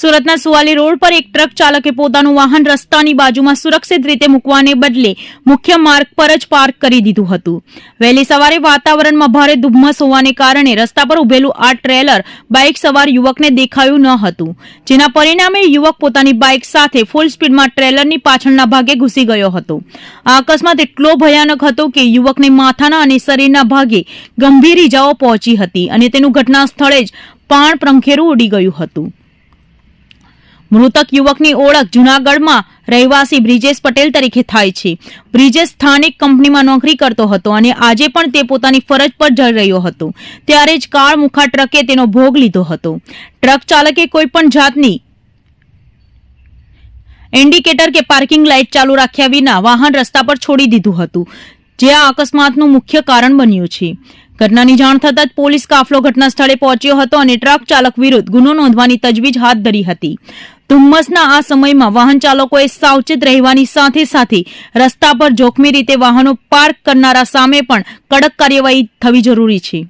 સુરતના સુવાલી રોડ પર એક ટ્રક ચાલકે પોતાનું વાહન રસ્તાની બાજુમાં સુરક્ષિત રીતે મૂકવાને બદલે મુખ્ય માર્ગ પર જ પાર્ક કરી દીધું હતું. વહેલી સવારે વાતાવરણમાં ભારે ધુમ્મસ હોવાને કારણે રસ્તા પર ઉભેલું આ ટ્રેલર બાઇક સવાર યુવકને દેખાયું ન હતું. જેના પરિણામે યુવક પોતાની બાઇક સાથે ફૂલ સ્પીડમાં ટ્રેલરની પાછળના ભાગે ઘૂસી ગયો હતો. આ અકસ્માત એટલો ભયાનક હતો કે યુવકને માથાના અને શરીરના ભાગે ગંભીર ઇજાઓ પહોંચી હતી અને તેનું ઘટના સ્થળે જ પાણ પ્રંખેરું ઉડી ગયું હતું. મૃતક યુવકની ઓળખ જૂનાગઢમાં રહેવાસી બ્રિજેશ પટેલ તરીકે થાય છે. બ્રિજેશ સ્થાનિક કંપનીમાં નોકરી કરતો હતો અને આજે પણ તે પોતાની ફરજ પર જઈ રહ્યો હતો. ત્યારે જ કાર મુખા ટ્રકે તેનો ભોગ લીધો હતો. ટ્રક ચાલકે કોઈપણ જાતની ઇન્ડિકેટર કે પાર્કિંગ લાઇટ ચાલુ રાખ્યા વિના વાહન રસ્તા પર છોડી દીધું હતું, જે આ અકસ્માતનું મુખ્ય કારણ બન્યું છે. ઘટનાની જાણ થતાં જ પોલીસ કાફલો ઘટના સ્થળે પહોંચ્યો હતો અને ટ્રક ચાલક વિરુદ્ધ ગુનો નોંધવાની તજવીજ હાથ ધરી હતી. ધુમ્મસના આ સમયમાં વાહન ચાલકોએ સાવચેત રહેવાની સાથે સાથે રસ્તા પર જોખમી રીતે વાહનો પાર્ક કરનારા સામે પણ કડક કાર્યવાહી થવી જરૂરી છે.